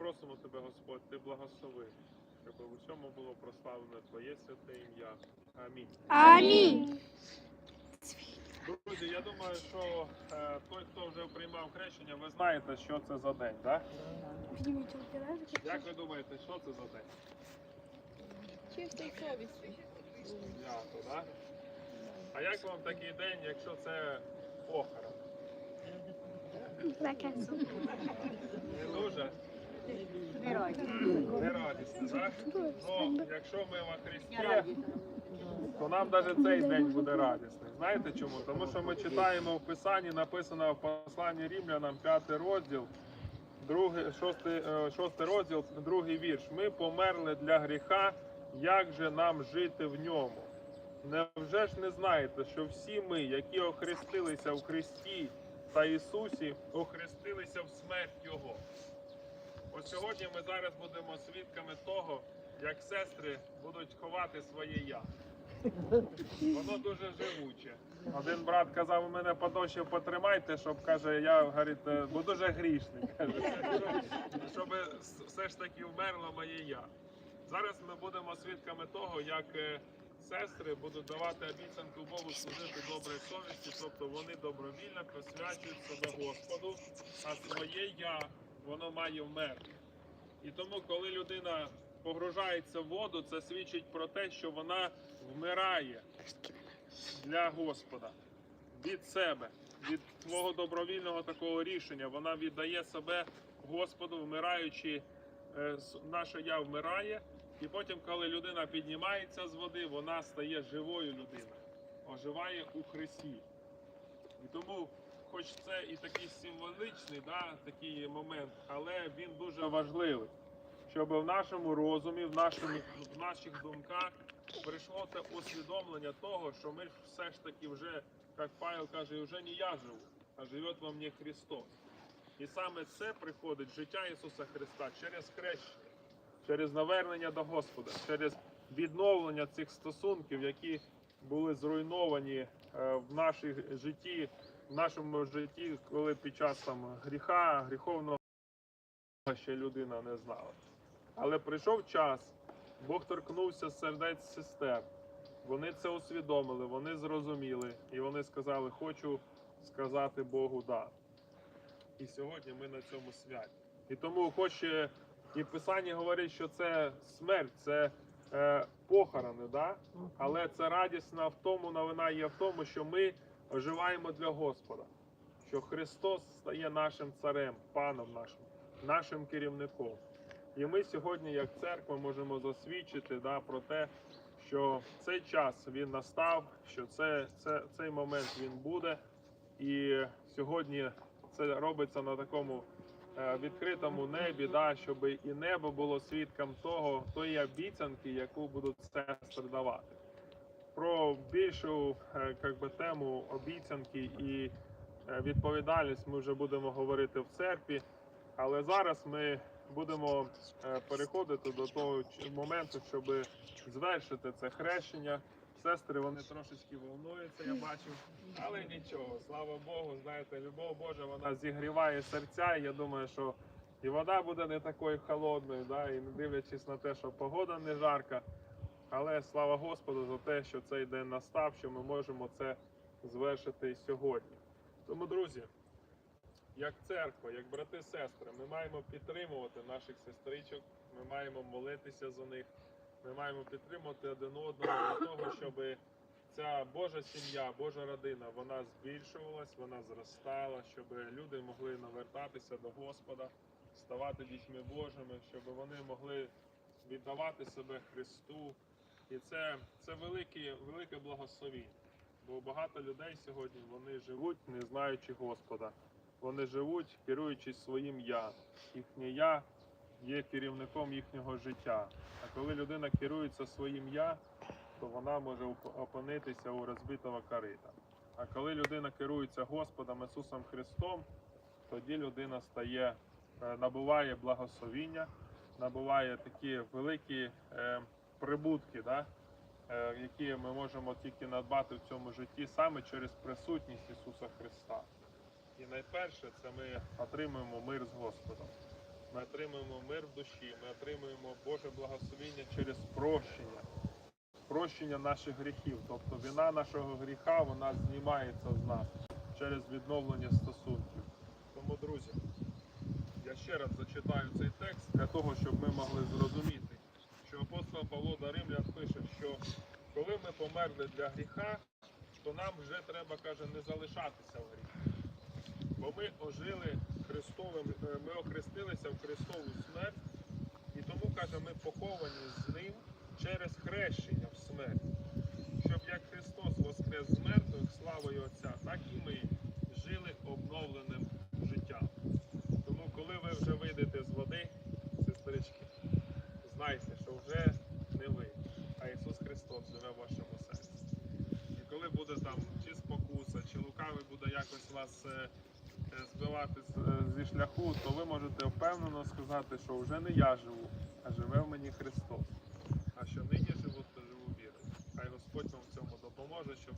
просимо тебе, Господь, ти благослови, щоб у всьому було прославлене Твоє святе ім'я. Амінь. Амінь. Друзі, я думаю, що е, той, хто вже приймав хрещення, ви знаєте, що це за день, так? Як ви думаєте, що це за день? Чистої совісті. Так? А як вам такий день, якщо це похорон? Не дуже? Не радісно, так? Ну, якщо ми во Христі, то нам навіть цей день буде радісний. Знаєте чому? Тому що ми читаємо в Писанні, написано в посланні Римлянам, 5 розділ, другий, шостий, е, шостий розділ, другий вірш. Ми померли для гріха, як же нам жити в ньому? Невже ж не знаєте, що всі ми, які охрестилися в Христі та Ісусі, охрестилися в смерть Його? Ось сьогодні ми зараз будемо свідками того, як сестри будуть ховати своє я. Воно дуже живуче. Один брат казав, у мене подощів потримайте, щоб каже, я говорить, е, бо дуже грішний. Каже, щоб, все ж таки вмерло моє я. Зараз ми будемо свідками того, як е, сестри будуть давати обіцянку Богу служити доброї совісті, тобто вони добровільно посвячують себе Господу, а своє я воно має вмерти. І тому, коли людина погружається в воду, це свідчить про те, що вона вмирає для Господа від себе, від свого добровільного такого рішення. Вона віддає себе Господу, вмираючи, е, наше я вмирає. І потім, коли людина піднімається з води, вона стає живою людиною, оживає у Христі. І тому, хоч це і такий символичний да, такий момент, але він дуже важливий, щоб в нашому розумі, в, нашому, в наших думках прийшло це усвідомлення того, що ми все ж таки вже, як Павел каже, вже не я живу, а живе во мені Христос. І саме це приходить життя Ісуса Христа через хрещення, через навернення до Господа, через відновлення цих стосунків, які були зруйновані е, в нашій житті, в нашому житті, коли під час там гріха, гріховного ще людина не знала. Але прийшов час, Бог торкнувся сердець сестер. Вони це усвідомили, вони зрозуміли, і вони сказали: Хочу сказати Богу да. І сьогодні ми на цьому святі. І тому, хоч е, і Писання говорить, що це смерть, це е, похорони, да? але це радісна в тому, новина є в тому, що ми оживаємо для Господа, що Христос стає нашим царем, паном нашим, нашим керівником. І ми сьогодні, як церква, можемо засвідчити да, про те, що цей час він настав, що це, це, цей момент він буде. І сьогодні це робиться на такому е, відкритому небі, да, щоб і небо було свідком того, тої обіцянки, яку будуть сестри давати. Про більшу е, как би, тему обіцянки і е, відповідальність ми вже будемо говорити в церкві. Але зараз ми будемо е, переходити до того моменту, щоб звершити це хрещення. Сестри вони трошечки волнуються, я бачу, але нічого, слава Богу, знаєте, любов Божа вона зігріває серця. І я думаю, що і вода буде не такою холодною, да, і не дивлячись на те, що погода не жарка. Але слава Господу за те, що цей день настав, що ми можемо це звершити сьогодні. Тому, друзі, як церква, як брати сестри, ми маємо підтримувати наших сестричок, ми маємо молитися за них, ми маємо підтримувати один одного для того, щоб ця Божа сім'я, Божа родина, вона збільшувалась, вона зростала, щоб люди могли навертатися до Господа, ставати дітьми Божими, щоб вони могли віддавати себе Христу. І це, це велике, велике благословіння. Бо багато людей сьогодні вони живуть, не знаючи Господа. Вони живуть, керуючись своїм я. Їхнє я є керівником їхнього життя. А коли людина керується своїм я, то вона може опинитися у розбитого корита. А коли людина керується Господом Ісусом Христом, тоді людина стає, е, набуває благословіння, набуває такі великі е, прибутки, да? е, які ми можемо тільки надбати в цьому житті саме через присутність Ісуса Христа. І найперше це ми отримуємо мир з Господом. Ми отримуємо мир в душі, ми отримуємо Боже благословіння через прощення, прощення наших гріхів. Тобто вина нашого гріха вона знімається з нас через відновлення стосунків. Тому, друзі, я ще раз зачитаю цей текст для того, щоб ми могли зрозуміти, апостол Павло до Римлян пише, що коли ми померли для гріха, то нам вже треба, каже, не залишатися в гріхі. Бо ми ожили Христовим, е, ми охрестилися в Христову смерть, і тому, каже, ми поховані з ним через хрещення в смерть. Щоб як Христос воскрес з мертвих славою Отця, так і ми жили обновленим життям. Тому, коли ви вже вийдете з води, сестрички, знайте, що вже не ви, а Ісус Христос живе в вашому серці. І коли буде там чи спокуса, чи лукавий буде якось вас е, е, збивати е, зі шляху, то ви можете впевнено сказати, що вже не я живу, а живе в мені Христос. А що нині живу, то живу вірою. Хай Господь вам в цьому допоможе, щоб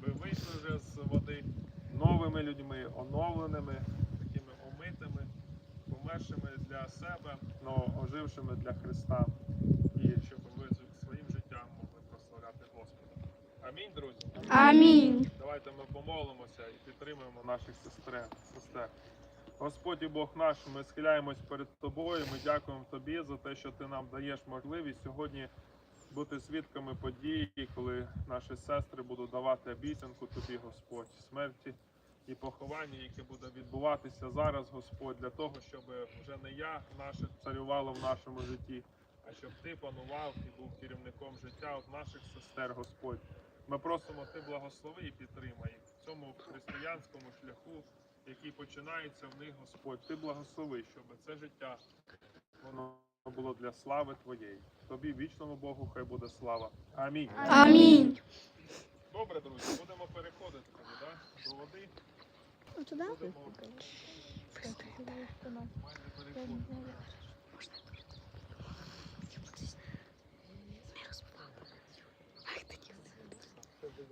ви вийшли вже з води новими людьми, оновленими, такими омитими, помершими для себе, але ожившими для Христа. І щоб ви своїм життям могли прославляти Господа. Амінь, друзі. Амінь. Давайте ми помолимося і підтримуємо наших сестер. сестер. Господь і Бог наш, ми схиляємось перед тобою. Ми дякуємо тобі за те, що ти нам даєш можливість сьогодні бути свідками події, коли наші сестри будуть давати обіцянку тобі, Господь, смерті і поховання, яке буде відбуватися зараз, Господь, для того, щоб вже не я наше царювало в нашому житті, а щоб ти панував і був керівником життя от наших сестер, Господь. Ми просимо ти благослови і підтримай їх в цьому християнському шляху, який починається в них, Господь. Ти благослови, щоб це життя воно було для слави Твоєї. Тобі вічному Богу хай буде слава. Амінь. Амінь. Добре, друзі, будемо переходити тоді, да? до води.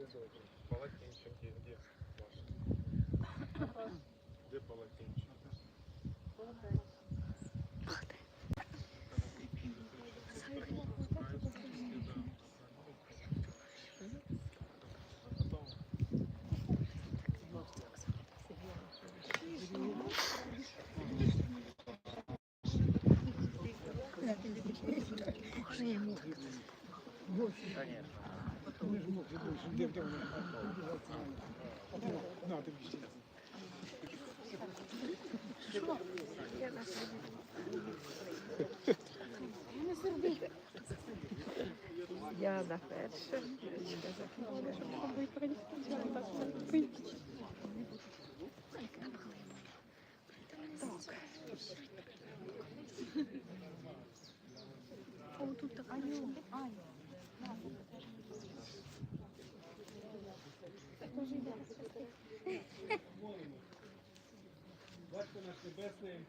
Полотенчики где ваши? Где полотенчики? Конечно. Отуда? Будемо майже переходити. Все буде добре. Полотенчик где? Где ваше? Где полотенчик? Я на перше. Батько наш Небесний,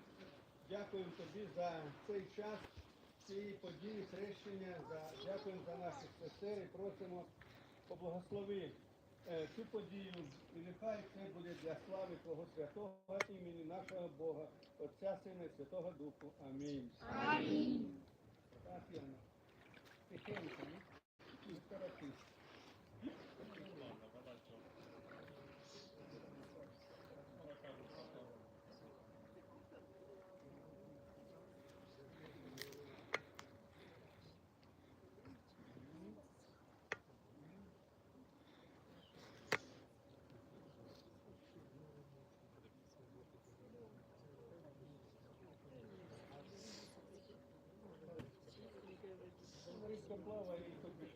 дякуємо тобі за цей час, цієї події, хрещення, за, дякуємо за наших сестер і просимо поблагослови е, цю подію. І нехай це буде для слави Твого святого імені нашого Бога, Отця Сина і Святого Духу. Амінь. Амінь. Так, Яна. Тихенько, ну, не торопись.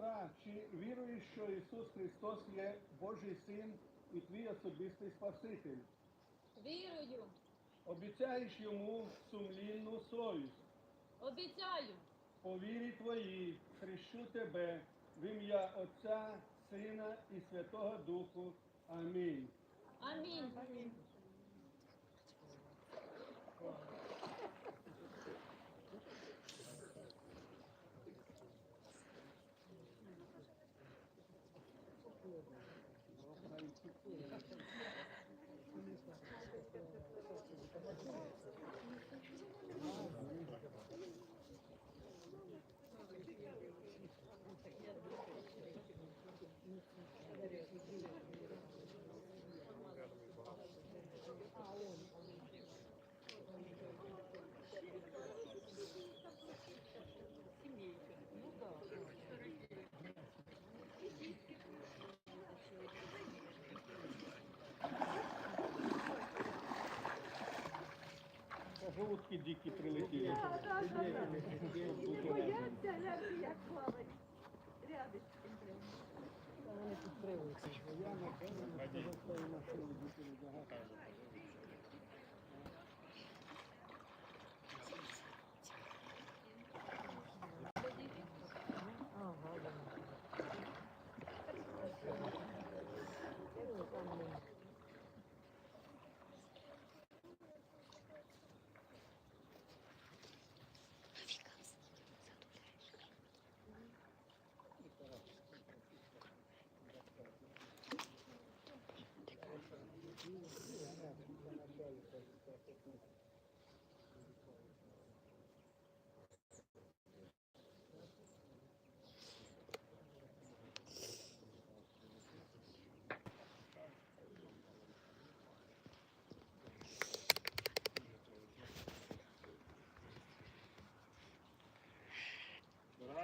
сестра, чи віруєш, що Ісус Христос є Божий Син і твій особистий Спаситель? Вірую, Обіцяєш йому сумлінну совість. обіцяю, По вірі твоїй хрещу тебе в ім'я Отця, Сина і Святого Духу. Амінь. амінь. Жовтки дикі прилетіли. Бояться, як плавать. Рядочки. Вони підтримуються. Я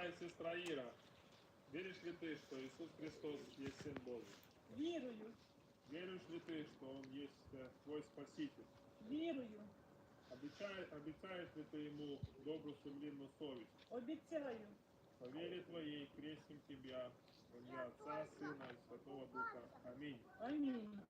Дорогая сестра Ира, веришь ли ты, что Иисус Христос есть Сын Божий? Вірую, Веришь ли ты, что Он есть э, твой Спаситель? вірую, Обещаешь, обещаешь ли ты Ему добрую сумлинную совесть? обіцяю, По вере Твоей крестим Тебя в имя Отца, Сына и Святого Духа. Аминь. амінь.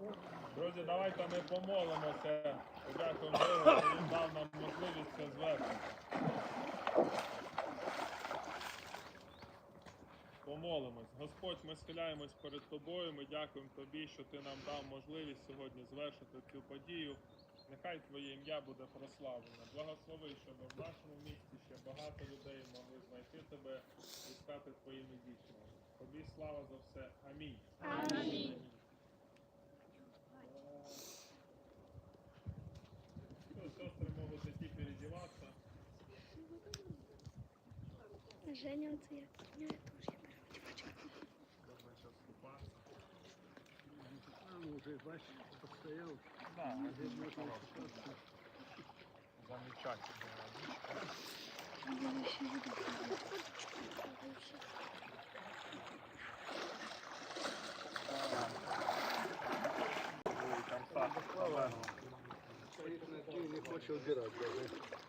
Друзі, давайте ми помолимося. Подякуємо Богу, що Він дав нам можливість це звернути. Помолимось. Господь, ми схиляємось перед тобою. Ми дякуємо тобі, що ти нам дав можливість сьогодні звершити цю подію. Нехай твоє ім'я буде прославлене. Благослови, щоб в нашому місті ще багато людей могли знайти тебе і стати твоїми дітьми. Тобі слава за все. Амінь. Амінь. сестры могут идти переодеваться. Женя, вот я поднял, тоже я беру девочку. Давай сейчас купаться. Там уже, знаешь, постоял. Да, а здесь можно купаться. Замечательно. Я еще не Там так, açılacak herhalde.